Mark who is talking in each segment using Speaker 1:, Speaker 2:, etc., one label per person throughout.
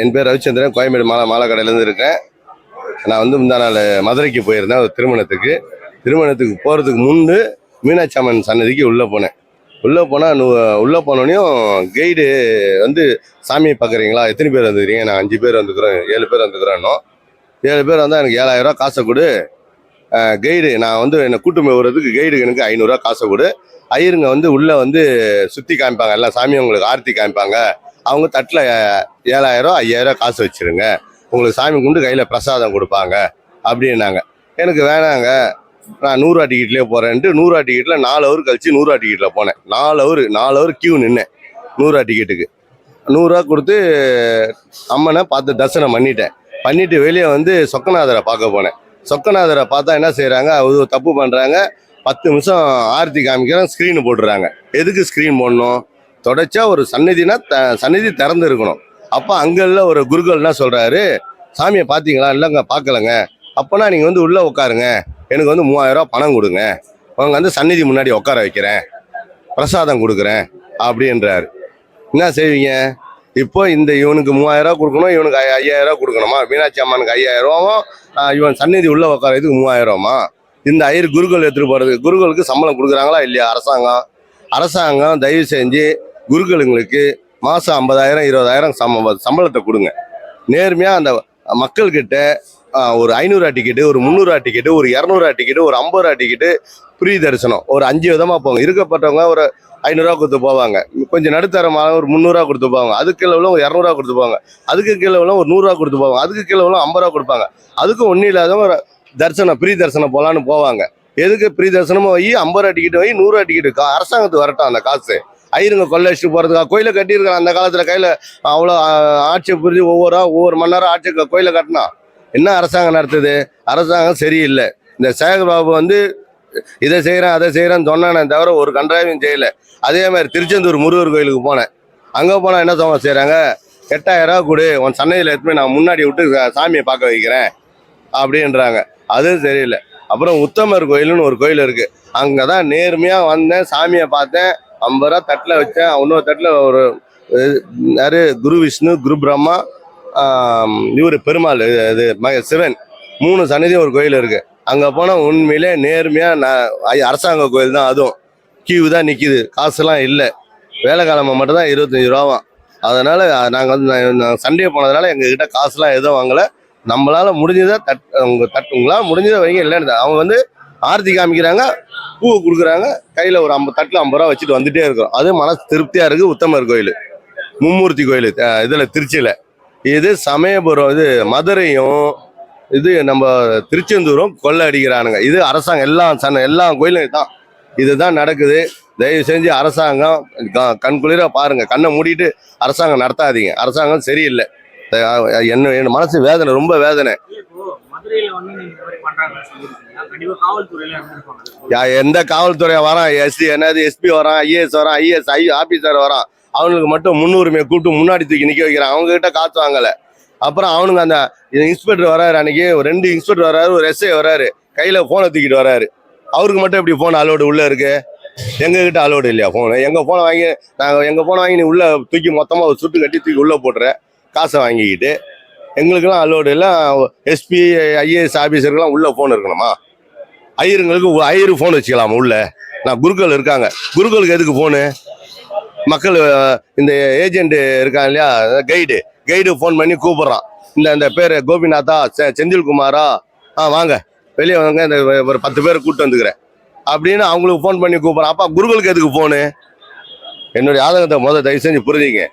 Speaker 1: என் பேர் ரவிச்சந்திரன் கோயம்பேடு மாலை மாலை கடையிலேருந்து இருக்கேன். நான் வந்து முந்தா நாள் மதுரைக்கு போயிருந்தேன் ஒரு திருமணத்துக்கு. திருமணத்துக்கு போகிறதுக்கு முன்பு மீனாட்சி அம்மன் சன்னதிக்கு உள்ளே போனேன். உள்ளே போனால் உள்ளே போனோடனையும் கைடு வந்து சாமியை பார்க்குறீங்களா? எத்தனை பேர் வந்துக்கிறீங்க? நான் அஞ்சு பேர் வந்துக்கிறோம் ஏழு பேர் வந்துக்கிறோன்னோ ஏழு பேர் வந்தால் எனக்கு ஏழாயிரரூவா காசை கொடு. கைடு நான் வந்து என்னை கூட்டம் போய் விடுறதுக்கு கைடு எனக்கு ஐநூறுரூவா காசை கொடு. ஐயருங்க வந்து உள்ளே வந்து சுற்றி காமிப்பாங்க எல்லாம் சாமி உங்களுக்கு ஆர்த்தி காமிப்பாங்க. அவங்க தட்டில் ஏழாயிரம் ஐயாயிரம் காசு வச்சிருங்க. உங்களுக்கு சாமி கும்பிட்டு கையில் பிரசாதம் கொடுப்பாங்க அப்படின்னாங்க. எனக்கு வேணாங்க. நான் நூறுரூவா டிக்கெட்லேயே போகிறேன்ட்டு நூறுரூவா டிக்கெட்டில் நாலு ஹவர் கழிச்சு நூறுரூவா டிக்கெட்டில் போனேன். நாலு ஹவர் நாலு ஹவர் கியூ நின்னேன் நூறுரூவா டிக்கெட்டுக்கு நூறுரூவா கொடுத்து அம்மனை பார்த்து தரிசனம் பண்ணிட்டேன். பண்ணிவிட்டு வெளியே வந்து சொக்கநாதரை பார்க்க போனேன். சொக்கநாதரை பார்த்தா என்ன செய்கிறாங்க அது தப்பு பண்ணுறாங்க பத்து நிமிஷம் ஆர்த்தி காமிக்கிறோம் ஸ்க்ரீனு போட்டுறாங்க. எதுக்கு ஸ்க்ரீன் போடணும்? தொடச்சா ஒரு சந்நிதினா த சந்நிதி திறந்து இருக்கணும் அப்போ அங்கெல்லாம் ஒரு குருக்கள் சொல்கிறாரு சாமியை பார்த்தீங்களா? இல்லைங்க பார்க்கலங்க. அப்போனா நீங்கள் வந்து உள்ளே உட்காருங்க எனக்கு வந்து மூவாயிரரூவா பணம் கொடுங்க. அவங்க வந்து சந்நிதி முன்னாடி உட்கார வைக்கிறேன். பிரசாதம் கொடுக்குறேன். அப்படின்றாரு. என்ன செய்வீங்க? இப்போ இந்த இவனுக்கு மூவாயிரரூவா கொடுக்கணும் இவனுக்கு ஐ- ஐயாயிரம் கொடுக்கணுமா? மீனாட்சி அம்மனுக்கு ஐயாயிரரூவாவும் இவன் சந்நிதி உள்ளே உட்காரதுக்கு மூவாயிரம் ரூபாமா? இந்த ஐயர் குருக்கள் எடுத்துகிட்டு போகிறது குருக்களுக்கு சம்பளம் கொடுக்குறாங்களா இல்லையா? அரசாங்கம். அரசாங்கம் தயவு செஞ்சு குருக்களுங்களுக்கு மாதம் ஐம்பதாயிரம் இருபதாயிரம் சம்ப சம்பளத்தை கொடுங்க. நேர்மையாக அந்த மக்கள்கிட்ட ஒரு ஐநூறுரூவா டிக்கெட்டு ஒரு முந்நூறுரூவா டிக்கெட்டு ஒரு இரநூறுவா டிக்கெட்டு ஒரு ஐம்பது ரூபா டிக்கெட்டு ஃப்ரீ தரிசனம். ஒரு அஞ்சு விதமாக போவாங்க இருக்கப்பட்டவங்க ஒரு ஐநூறுரூவா கொடுத்து போவாங்க. கொஞ்சம் நடுத்தரமாக ஒரு முந்நூறுரூவா கொடுத்து போவாங்க. அதுக்கு கீழே உள்ள ஒரு இரநூறுவா கொடுத்து போவாங்க. அதுக்கு கீழே ஒரு நூறுரூவா கொடுத்து போவாங்க. அதுக்கு கீழே உள்ள ஐம்பது ரூபா கொடுப்பாங்க. அதுக்கும் ஒன்றும் இல்லாதவங்க ஒரு தரிசனம் ஃப்ரீ தரிசனம் போகலான்னு போவாங்க. எதுக்கு ஃப்ரீ தரிசனமும் வை ஐம்பது ரூபா டிக்கெட் வை நூறுரூவா டிக்கெட் அரசாங்கத்துக்கு வரட்டும் அந்த காசு. ஐயருங்க கொள்ளை அடிச்சுட்டு போகிறதுக்கா கோயிலை கட்டியிருக்காங்க அந்த காலத்தில் கையில். அவ்வளோ ஆட்சியை புரிஞ்சு ஒவ்வொரு ஒவ்வொரு மணி நேரம் ஆட்சி கோயிலை கட்டினா. என்ன அரசாங்கம் நடத்துது? அரசாங்கம் சரியில்லை. இந்த சேகர் பாபு வந்து இதை செய்கிறேன் அதை செய்கிறேன்னு சொன்னானே தவிர ஒரு கன்றாவையும் செய்யலை. அதே மாதிரி திருச்செந்தூர் முருகர் கோயிலுக்கு போனேன். அங்கே போனால் என்ன சமம் செய்கிறாங்க எட்டாயிரம் ரூபா கொடு உன் சன்னையில் எடுத்துமே நான் முன்னாடி விட்டு சாமியை பார்க்க வைக்கிறேன் அப்படின்றாங்க. அதுவும் சரியில்லை. அப்புறம் உத்தமர் கோயில்னு ஒரு கோயில் இருக்கு. அங்கே தான் நேர்மையாக வந்தேன் சாமியை பார்த்தேன். ஐம்பது ரூபா தட்டில் வச்சேன். இன்னொரு தட்டில் ஒரு யாரு? குரு விஷ்ணு குரு பிரம்மா இவர் பெருமாள் இது சிவன். மூணு சன்னதி ஒரு கோயில் இருக்கு. அங்கே போனால் உண்மையிலே நேர்மையாக நான் ஐ- அரசாங்க கோயில் தான் அதுவும். கியூ தான் நிற்கிது காசுலாம் இல்லை. வேலை காலமாக மட்டும்தான் இருபத்தஞ்சி ரூபாவாம் அதனால் நாங்கள் வந்து நான் சண்டே போனதுனால எங்ககிட்ட காசுலாம் எதுவும் வாங்கலை. நம்மளால் முடிஞ்சதை தட் உங்கள் தட் உங்களால் முடிஞ்சதை வைங்க இல்லைன்னு அவங்க வந்து ஆர்த்தி காமிக்கிறாங்க பூவை கொடுக்குறாங்க. கையில் ஒரு ஐம்பது தட்டில் ஐம்பது ரூபா வச்சுட்டு வந்துட்டே இருக்கிறோம் அது மனசு திருப்தியாக இருக்குது உத்தமர் கோயில். மும்மூர்த்தி கோயில் இதில் திருச்சியில். இது சமயபுரம் இது மதுரையும் இது நம்ம திருச்செந்தூரும் கொள்ளை அடிக்கிறானுங்க. இது அரசாங்கம் எல்லா சன எல்லா கோயிலும் தான் இதுதான் நடக்குது. தயவு செஞ்சு அரசாங்கம் க- கண்குளிர பாருங்கள் கண்ணை மூடிட்டு அரசாங்கம் நடத்தாதீங்க. அரசாங்கம் சரியில்லை. என்ன என் மனசு வேதனை ரொம்ப வேதனை. யா- எந்த காவல்துறை வரான்? எஸ்டி என்னது எஸ்பி வரான் ஐஏஎஸ் வரான் ஐஏஎஸ் ஐ ஆபீசர் வரான். அவனுக்கு மட்டும் முன்னுரிமையை கூப்பிட்டு முன்னாடி தூக்கி நிக்க வைக்கிறான் அவங்க கிட்ட காசு வாங்கல. அப்புறம் அவனுங்க அந்த இன்ஸ்பெக்டர் வராரு அன்னைக்கு. ஒரு ரெண்டு இன்ஸ்பெக்டர் வராரு ஒரு எஸ்ஐ வராரு. கையில போனை தூக்கிட்டு வராரு. அவருக்கு மட்டும் எப்படி போன் அலோடு உள்ள இருக்கு? எங்க கிட்ட அலோடு இல்லையா போன் எங்க போனை வாங்கி நாங்க எங்க போனை வாங்கி நீ உள்ள தூக்கி மொத்தமா ஒரு சுட்டு கட்டி தூக்கி உள்ள போட்டுற. காசை வாங்கிக்கிட்டு எங்களுக்கெல்லாம் அலோடு இல்லை எஸ்பி ஐஏஎஸ் ஆஃபீஸருக்கெல்லாம் உள்ளே ஃபோன் இருக்கணுமா? ஐயருங்களுக்கு ஐயரு ஃபோன் வச்சுக்கலாமா உள்ளே? நான் குருக்கள் இருக்காங்க. குருக்களுக்கு எதுக்கு ஃபோனு மக்கள் இந்த ஏஜென்ட் இருக்காங்க இல்லையா? கைடு கைடு ஃபோன் பண்ணி கூப்பிட்றான். இந்த இந்த பேர் கோபிநாத்தா செ- செந்தில்குமாரா? ஆ வாங்க. வெளியே வாங்க இந்த ஒரு பத்து பேர் கூப்பிட்டு வந்துக்கிறேன். அப்படின்னு அவங்களுக்கு ஃபோன் பண்ணி கூப்பிட்றான். அப்பா குருக்களுக்கு எதுக்கு ஃபோனு என்னுடைய ஆதங்கத்தை முதல் தயவு செஞ்சு புரிஞ்சுங்க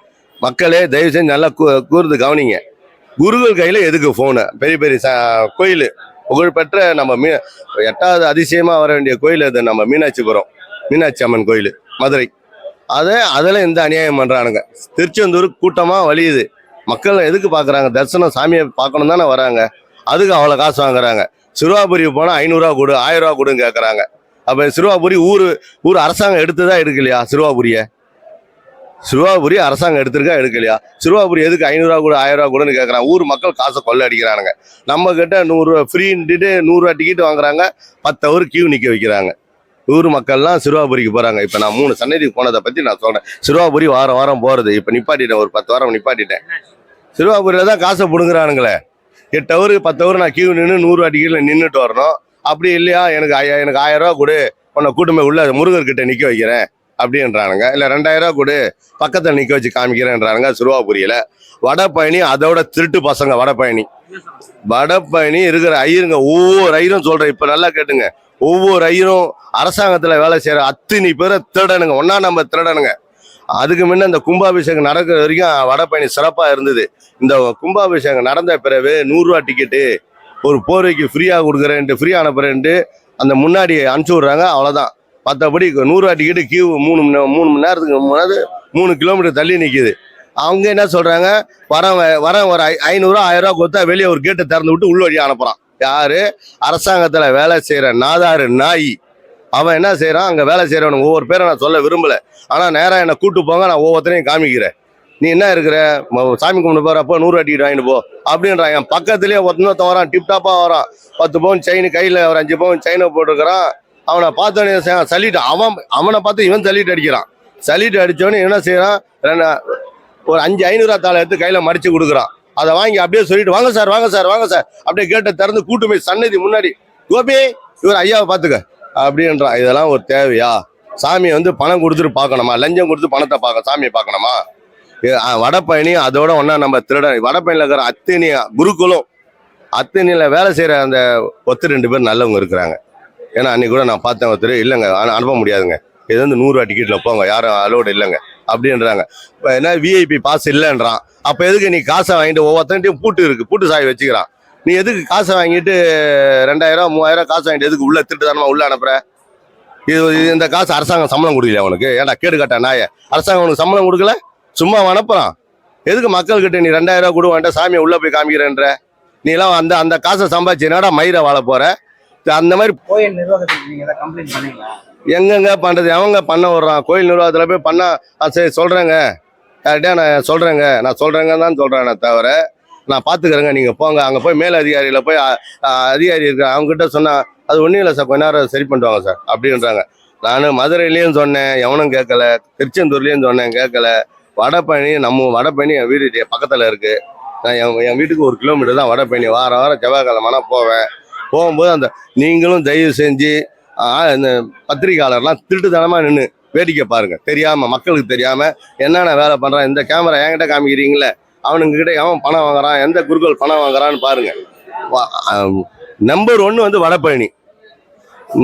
Speaker 1: மக்களே தயவு செஞ்சு நல்லா கூர்ந்து கவனிங்க. குருகள் கையில் எதுக்கு ஃபோனு பெரிய பெரிய கோயில். புகழ்பெற்ற நம்ம மீ எட்டாவது அதிசயமாக வர வேண்டிய கோயில் அது நம்ம மீனாட்சிபுரம். மீனாட்சி அம்மன் கோயில் மதுரை. அதை அதில் இந்த அநியாயம் பண்ணுறானுங்க திருச்செந்தூர் கூட்டமாக வழியுது. மக்கள் எதுக்கு பார்க்குறாங்க தரிசனம் சாமியை பார்க்கணும் தானே வராங்க. அதுக்கு அவ்வளோ காசு வாங்குறாங்க. சிறுவாபுரி போனால் ஐநூறுரூவா கொடு ஆயிரம் ரூபா கொடுன்னு கேட்குறாங்க அப்போ சிறுவாபுரி ஊர் ஊர் அரசாங்கம் எடுத்து தான் எடுக்கலையா சிறுவாபுரியை? சிறுவாபுரி அரசாங்கம் எடுத்திருக்கா எடுக்கலையா? சிறுவாபுரி எதுக்கு ஐநூறுரூவா கூட ஆயிரம் கூடன்னு கேட்குறாங்க ஊர் மக்கள் காசை கொள்ள அடிக்கிறானுங்க. நம்ம கிட்ட நூறுரூவா ஃப்ரீன்ட்டு நூறுரூவா டிக்கெட் வாங்குறாங்க. பத்து ஹவர் கியூ நிற்க வைக்கிறாங்க. ஊர் மக்கள்லாம் சிறுவாபுரிக்கு போறாங்க. இப்போ நான் மூணு சன்னதிக்கு போனதை பத்தி நான் சொல்றேன். சிறுவாபுரி வாரம் வாரம் போறது. இப்போ நிப்பாட்டிட்டேன் ஒரு பத்து வாரம் நிப்பாட்டிட்டேன். சிறுவாபுரியில தான் காசை பிடுங்குறானுங்களே. எட்டு அவருக்கு பத்து ஹவர் நான் கியூ நின்று நூறுரூவா டிக்கெட்டில் நின்றுட்டு வரணும். அப்படி இல்லையா? எனக்கு ஐயா எனக்கு ஆயிரம் ரூபா கொடு. உன்னை கூட்டமே உள்ள முருகர் கிட்ட நிக்க வைக்கிறேன். அப்படின்றானுங்க. இல்லை ரெண்டாயிரம் ரூபா கொடு பக்கத்தில் நிற்க வச்சு காமிக்கிறேன்றானுங்க. சிறுவாபுரியில வடபழனி அதோட திருட்டு பசங்க வடபழனி வடபழனி இருக்கிற ஐயருங்க ஒவ்வொரு ஐயரும் சொல்கிறேன் இப்போ நல்லா கேட்டுங்க. ஒவ்வொரு ஐயரும் அரசாங்கத்தில் வேலை செய்கிற அத்தனை பேரை திருடனுங்க. ஒன்றா நம்ம திருடனுங்க. அதுக்கு முன்ன இந்த கும்பாபிஷேகம் நடக்கிற வரைக்கும் வடபழனி சிறப்பாக இருந்தது. இந்த கும்பாபிஷேகம் நடந்த பிறகு நூறுரூவா டிக்கெட்டு ஒரு போர்வைக்கு ஃப்ரீயாக கொடுக்குறேன்ட்டு ஃப்ரீ அனுப்புறேன்ட்டு அந்த முன்னாடி அனுப்பிச்சி விட்றாங்க அவ்வளோதான் மற்றபடி நூறுரூவா டிக்கெட்டு கியூ மூணு மணி மூணு மணி நேரத்துக்கு முன்னாடி மூணு கிலோமீட்டர் தள்ளி நிற்கிது அவங்க என்ன சொல்கிறாங்க வரவன் வரவன் ஒரு ஐ- ஐநூறுரூவா ஆயிரரூவா கொடுத்தா வெளியே ஒரு கேட்டை திறந்து விட்டு உள்ள வழியா அனுப்புகிறான் யார்? அரசாங்கத்தில் வேலை செய்கிற நாதாரு நாய். அவன் என்ன செய்கிறான் அங்கே வேலை செய்யறவனுக்கு ஒவ்வொரு பேரை நான் சொல்ல விரும்பல. ஆனால் நேராக என்னை கூட்டு போங்க நான் ஒவ்வொருத்தரையும் காமிக்கிறேன். நீ என்ன இருக்கிற? சாமி கும்பிட்டு போகிறப்போ நூறு டிக்கெட் வாங்கிட்டு போ அப்படின்றான். என் பக்கத்துலயே ஒருத்தன் வரான். டிப்டாப்பாக வரான். பத்து பவுன் செயின் கையில் ஒரு அஞ்சு பவுன் செயினை போட்டிருக்கிறான். அவனை பார்த்தோன்னே சலிட்டு அவன் அவனை பார்த்து இவன் சலிட்டு அடிக்கிறான். சலிட்டு அடிச்சவனே என்ன செய்கிறான் ரெண்டு- ஒரு அஞ்சு ஐநூறுரூவா தாளை எடுத்து கையில் மடித்து கொடுக்குறான். அதை வாங்கி அப்படியே சொல்லிட்டு வாங்க சார் வாங்க சார் வாங்க சார். அப்படியே கேட்டை திறந்து கூட்டு போய் சன்னதி முன்னாடி கோபி இவர் ஐயாவை பார்த்துக்க. அப்படின்றான். இதெல்லாம் ஒரு தேவையா? சாமியை வந்து பணம் கொடுத்துட்டு பார்க்கணுமா? லஞ்சம் கொடுத்து பணத்தை பார்க்க சாமியை பார்க்கணுமா? வடப்பயணி அதோட ஒன்றா நம்ம திருட வடப்பயணியில் இருக்கிற அத்தனை குருக்களும் அத்தனையில் வேலை செய்கிற அந்த ஒத்து ரெண்டு பேர் நல்லவங்க இருக்கிறாங்க. ஏன்னா அன்றைக்கி கூட நான் பார்த்தேன் ஒருத்தர் இல்லைங்க அனுப்ப முடியாதுங்க. இது வந்து நூறுரூவா டிக்கெட்டில் போங்க யாரும் அலோடு இல்லைங்க அப்படின்றாங்க. இப்போ என்ன விஐபி பாஸ் இல்லைன்றான். அப்போ எதுக்கு நீ காசை வாங்கிட்டு ஒவ்வொருத்தன்ட்டையும் பூட்டு இருக்குது பூட்டு சாய் வச்சுக்கிறான்? நீ எதுக்கு காசை வாங்கிட்டு ரெண்டாயிரம் மூவாயிரம் காசு வாங்கிட்டு எதுக்கு உள்ளே திருட்டுத்தனமா தானமா உள்ளே அனுப்புகிற இது- இந்த காசு அரசாங்கம் சம்பளம் கொடுக்கல அவனுக்கு ஏன்டா கேடு கட்ட நாய? அரசாங்கம் உனக்கு சம்பளம் கொடுக்கல? சும்மா அனுப்புறான். எதுக்கு மக்கள்கிட்ட நீ ரெண்டாயிரம் ரூபா கொடுவான்ட்ட சாமியை உள்ளே போய் காமிக்கிறேன்ற? நீ எல்லாம் அந்த அந்த காசை சம்பாதிச்சு என்னடா மயிரை வாழ போற? அந்த மாதிரி
Speaker 2: கோயில் நிர்வாகத்துக்கு நீங்க ஏதாவது கம்ப்ளைண்ட் பண்ணீங்களா?
Speaker 1: எங்கெங்க பண்றது? அவங்க பண்ண விடுறான் கோயில் நிர்வாகத்துல போய் பண்ணா ஆ, சரி சொல்றேங்க. யார்கிட்டயா நான் சொல்றேங்க. நான் சொல்றேங்க தான் சொல்றேனே தவிர நான் பாத்துக்கிறேங்க. நீங்க போங்க. அங்க போய் மேல் அதிகாரியில போய் அதிகாரி இருக்க அவங்க கிட்ட சொன்னா அது ஒன்றும் இல்லை சார். கொஞ்ச நேரம் சரி பண்ணுவாங்க சார். அப்படின்றாங்க. நான் மதுரையிலயும் சொன்னேன். எவனும் கேட்கல. திருச்செந்தூர்லயும் சொன்னேன். கேட்கல. வடபழனி நம்ம வடபழனி என் வீடு பக்கத்துல இருக்கு. நான் என் என் வீட்டுக்கு ஒரு கிலோமீட்டர் தான் வடபழனி. வாரம் வாரம் செவ்வாய்க்கிழமைனா போவேன். போகும்போது அந்த நீங்களும் தயவு செஞ்சு இந்த பத்திரிகையாளர்லாம் திருட்டுத்தனமாக நின்று வேடிக்கை பாருங்கள் தெரியாமல் மக்களுக்கு தெரியாமல் என்னென்ன வேலை பண்ணுறான் இந்த கேமரா என்கிட்ட காமிக்கிறீங்களே அவனுங்கக்கிட்ட எவன் பணம் வாங்குறான் எந்த குருக்கள் பணம் வாங்குறான்னு பாருங்கள் நம்பர் ஒன்று வந்து வடபழனி.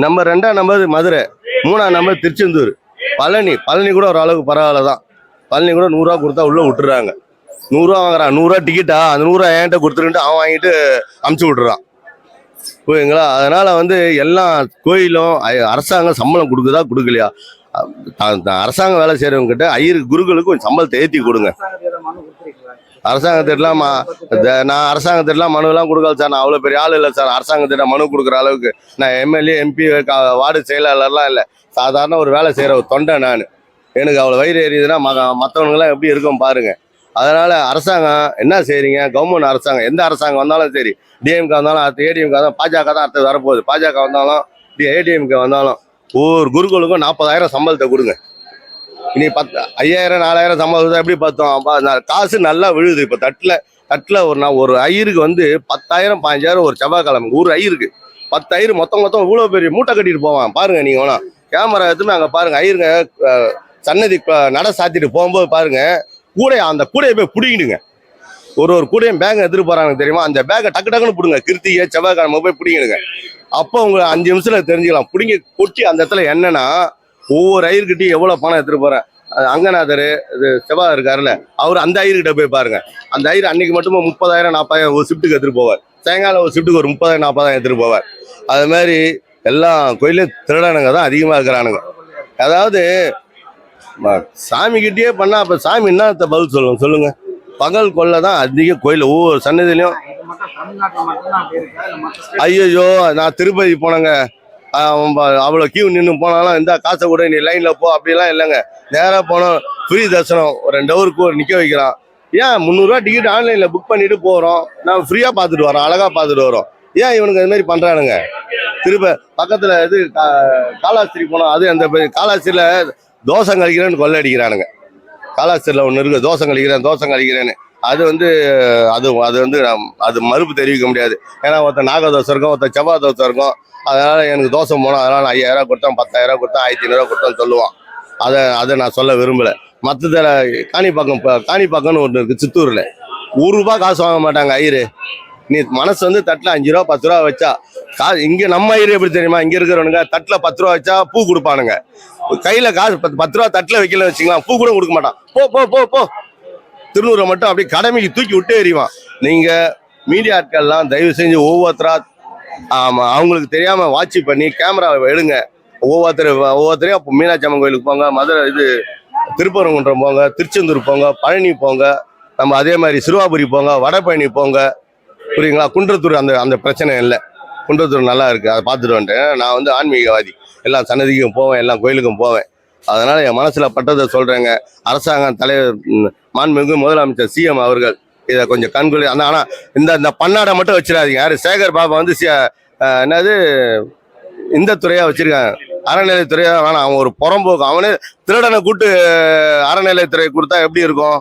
Speaker 1: நம்பர் ரெண்டாம் நம்பர் மதுரை. மூணாம் நம்பர் திருச்செந்தூர். பழனி பழனி கூட ஓரளவுக்கு பரவாயில்ல தான் பழனி கூட நூறுரூவா கொடுத்தா உள்ளே விட்டுறாங்க. நூறுரூவா வாங்குறான் நூறுரூவா டிக்கெட்டா அந்த நூறுரூவா என்கிட்ட கொடுத்துருன்ட்டு அவன் வாங்கிட்டு அமுச்சு விட்டுறான். புரியுங்களா அதனால வந்து எல்லா கோயிலும் அரசாங்கம் சம்பளம் கொடுக்குதா கொடுக்கலையா? த- அரசாங்கம் வேலை செய்யறவங்க கிட்ட ஐயர் குருக்களுக்கு கொஞ்சம் சம்பளத்தை ஏற்றி கொடுங்க. அரசாங்கத்திட்டலாம் நான் அரசாங்கத்திட்டலாம் மனுலாம் கொடுக்கல சார். நான் அவ்வளோ பெரிய ஆள் இல்லை சார். அரசாங்கத்திட்ட மனு கொடுக்குற அளவுக்கு நான் எம்எல்ஏ எம்பி வார்டு செயலாளர்லாம் இல்லை. சாதாரண ஒரு வேலை செய்கிற ஒரு தொண்டை நான். எனக்கு அவ்வளோ வயிறு எரியுதுன்னா ம மற்றவனுங்களாம் எப்படி இருக்கும் பாருங்க. அதனால அரசாங்கம் என்ன செய்றீங்க? கவர்மெண்ட் அரசாங்கம் எந்த அரசாங்கம் வந்தாலும் சரி டிஎம்கே வந்தாலும் அடுத்து ஏடிஎம்கே வந்தாலும் பாஜக தான் அடுத்தது வரப்போகுது. பாஜக வந்தாலும் ஏடிஎம்கே வந்தாலும் ஒவ்வொரு குருக்களுக்கும் நாற்பதாயிரம் சம்பளத்தை கொடுங்க. இனி பத்து ஐயாயிரம் நாலாயிரம் சம்பளத்தை எப்படி பார்த்தோம் காசு நல்லா விழுது. இப்போ தட்டில் தட்டில் ஒரு நான் ஒரு ஐயருக்கு வந்து பத்தாயிரம் பாஞ்சாயிரம் ஒரு செவ்வாய்க்கிழமை ஒரு ஐயருக்கு. பத்து மொத்தம் மொத்தம் இவ்வளோ பெரிய மூட்டை கட்டிட்டு போவான். பாருங்க நீங்க வேணா. கேமரா எடுத்துமே அங்கே பாருங்க ஐயருங்க சன்னதி நட சாத்திட்டு போகும்போது பாருங்க கூடைய அந்த கூடையை போய் பிடிங்கிடுங்க. ஒரு ஒரு கூடையும் பேக் எடுத்துட்டு போறாங்க தெரியுமா? அந்த பேக்கை டக்கு டக்குன்னு பிடுங்க. கிருத்திகை செவ்வாய்க்கிழமை போய் பிடிங்கிடுங்க. அப்போ உங்க அஞ்சு நிமிஷத்துல தெரிஞ்சுக்கலாம். பிடிங்கி கொட்டி அந்த இடத்துல என்னன்னா ஒவ்வொரு ஐயர்கிட்டையும் எவ்வளவு பணம் எடுத்துட்டு போறேன் அங்கநாதர் இது செவ்வாய் இருக்காருல்ல அவர் அந்த ஐயர்கிட்ட போய் பாருங்க. அந்த ஐயர் அன்னைக்கு மட்டுமே முப்பதாயிரம் நாற்பதாயிரம் ஒரு ஷிஃப்ட்டுக்கு எடுத்துட்டு போவார். சாயங்காலம் ஒரு ஷிஃப்ட்டுக்கு ஒரு முப்பதாயிரம் நாற்பதாயிரம் எடுத்துட்டு போவார். அது மாதிரி எல்லா கோயிலையும் திருடனுங்க தான் அதிகமாக இருக்கிறானுங்க. அதாவது சாமிக்கிட்டேயே சாமிகிட்டயே பண்ணா அப்ப சாமி என்ன பதில் சொல்லுங்க சொல்லுங்க. பகல் கொள்ள தான் அதிக கோயில். ஒவ்வொரு சன்னதிலையும் ஐயோ நான் திருப்பதி போனேங்க. அவ்வளோ கியூ நின்று போனாலும் இந்த காசை கூட நீ லைனில் போ அப்படிலாம் இல்லைங்க. நேராக போனோம் ஃப்ரீ தரிசனம். ஒரு ரெண்டு ஹவருக்கு ஒரு நிற்க வைக்கிறான். ஏன் முந்நூறுரூவா டிக்கெட் ஆன்லைனில் புக் பண்ணிட்டு போகிறோம் நான் ஃப்ரீயாக பார்த்துட்டு வரோம் அழகாக பார்த்துட்டு வரோம். ஏன் இவனுக்கு அது மாதிரி பண்ணுறானுங்க திரும்ப பக்கத்தில் இது கா- காலாஸ்திரி போனோம். அது அந்த காலாஸ்திரியில் தோசை கழிக்கிறேன்னு கொள்ளை அடிக்கிறானுங்க காலாஸ்திரியில் ஒன்று இருக்குது தோசை கழிக்கிறேன் தோசை கழிக்கிறேன்னு. அது வந்து அது அது வந்து அது மறுப்பு தெரிவிக்க முடியாது. ஏன்னா ஒருத்தன் நாக தோசை இருக்கும் ஒருத்தன் செவ்வாய் தோசை இருக்கும். அதனால் எனக்கு தோசை போனோம் அதனால் நான் ஐயாயிரம் கொடுத்தேன் பத்தாயிரம் கொடுத்தேன் ஆயிரத்தி ஐநூறுரூவா கொடுத்தேன்னு சொல்லுவான். அதை அதை நான் சொல்ல விரும்பல. மற்றதில் காணிப்பாக்கம் இப்போ காணிப்பாக்கம்னு ஒன்று இருக்குது சித்தூரில். ஒரு ரூபா காசு வாங்க மாட்டாங்க ஐயரு. நீ மனசு வந்து தட்டில் அஞ்சு ரூபா பத்து ரூபா வச்சா கா இங்கே நம்ம ஏரியா எப்படி தெரியுமா? இங்கே இருக்கிறவனுங்க தட்டில் பத்து ரூபா வச்சா பூ கொடுப்பானுங்க. கையில் காசு பத்து பத்து ரூபா தட்டில் வைக்கல வச்சுக்கலாம் பூ கூட கொடுக்க மாட்டான். போ போ போ போ. திருநூறை மட்டும் அப்படியே கடமைக்கு தூக்கி விட்டே எறிவான். நீங்கள் மீடியா ஆட்கள்லாம் தயவு செஞ்சு ஒவ்வொருத்தரா ஆமாம் அவங்களுக்கு தெரியாமல் வாட்சி பண்ணி கேமராவை எடுங்க. ஒவ்வொருத்தர் ஒவ்வொருத்தரையும் அப்போ மீனாட்சி அம்மன் கோயிலுக்கு போங்க மதுரை இது திருப்பரங்குன்றம் போங்க திருச்செந்தூர் போங்க பழனி போங்க நம்ம அதே மாதிரி சிறுவாபுரி போங்க வடபழனி போங்க புரியுங்களா குன்றத்தூர் அந்த அந்த பிரச்சனை இல்லை. குன்றத்தூர் நல்லா இருக்குது அதை பார்த்துட்டு வந்துட்டேன். நான் வந்து ஆன்மீகவாதி. எல்லா சன்னதிக்கும் போவேன் எல்லா கோயிலுக்கும் போவேன். அதனால் என் மனசில் பட்டதை சொல்கிறேங்க அரசாங்கம் தலைவர் மாண்புமிகு முதலமைச்சர் சிஎம் அவர்கள் இதை கொஞ்சம் கண்குளி அந்த ஆனால் இந்த இந்த பன்னாடை மட்டும் வச்சிடாதீங்க. யார்? சேகர் பாபா வந்து என்னது? இந்த துறையாக வச்சுருக்காங்க. அறநிலையத்துறையாக வேணாம் அவன் ஒரு புறம்போக்கு. அவனே திருடனை கூட்டு அறநிலையத்துறை கொடுத்தா எப்படி இருக்கும்?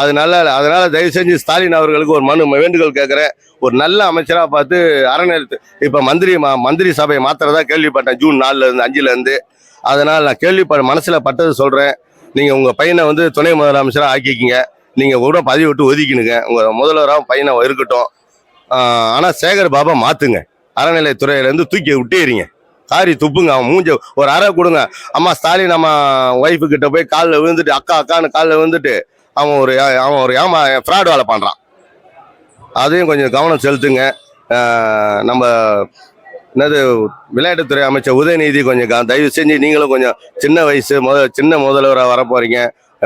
Speaker 1: அதனால அதனால தயவு செஞ்சு ஸ்டாலின் அவர்களுக்கு ஒரு மனு வேண்டுகோள் கேட்குறேன். ஒரு நல்ல அமைச்சராக பார்த்து அறநிலையத்து இப்போ மந்திரி மா- மந்திரி சபையை மாத்திரதா கேள்விப்பட்டேன் ஜூன் நாலுலேருந்து இருந்து அதனால் நான் கேள்விப்பட்ட மனசில் பட்டது சொல்கிறேன் நீங்கள் உங்கள் பையனை வந்து துணை முதலமைச்சராக ஆக்கிக்கிங்க. நீங்கள் கூட பதவி விட்டு ஒதுக்கினுங்க. உங்கள் முதல்வராக பையனை இருக்கட்டும். ஆனால் சேகர் பாபா மாற்றுங்க அறநிலையத்துறையில இருந்து தூக்கி விட்டேறீங்க. காரி துப்புங்க அவன் மூஞ்ச ஒரு அறை கொடுங்க. அம்மா ஸ்டாலின் நம்ம ஒய்ஃபு கிட்ட போய் காலில் விழுந்துட்டு அக்கா அக்கான்னு காலில் விழுந்துட்டு அவன் ஒரு அவன் ஒரு ஏமா ஃப்ராட் வேலை பண்ணுறான் அதையும் கொஞ்சம் கவனம் செலுத்துங்க. நம்ம என்னது விளையாட்டுத்துறை அமைச்சர் உதயநிதி கொஞ்சம் தயவு செஞ்சு நீங்களும் கொஞ்சம் சின்ன வயசு முத சின்ன முதல்வராக வர போகிறீங்க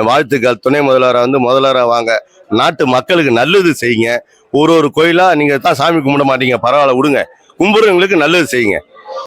Speaker 1: வாழ்த்துக்கள். துணை முதல்வராக வந்து முதல்வராக வாங்க. நாட்டு மக்களுக்கு நல்லது செய்யுங்க. ஒரு ஒரு கோயிலாக நீங்கள் தான் சாமி கும்பிட மாட்டீங்க. பரவாயில்ல விடுங்க. கும்புறவங்களுக்கு நல்லது செய்யுங்க.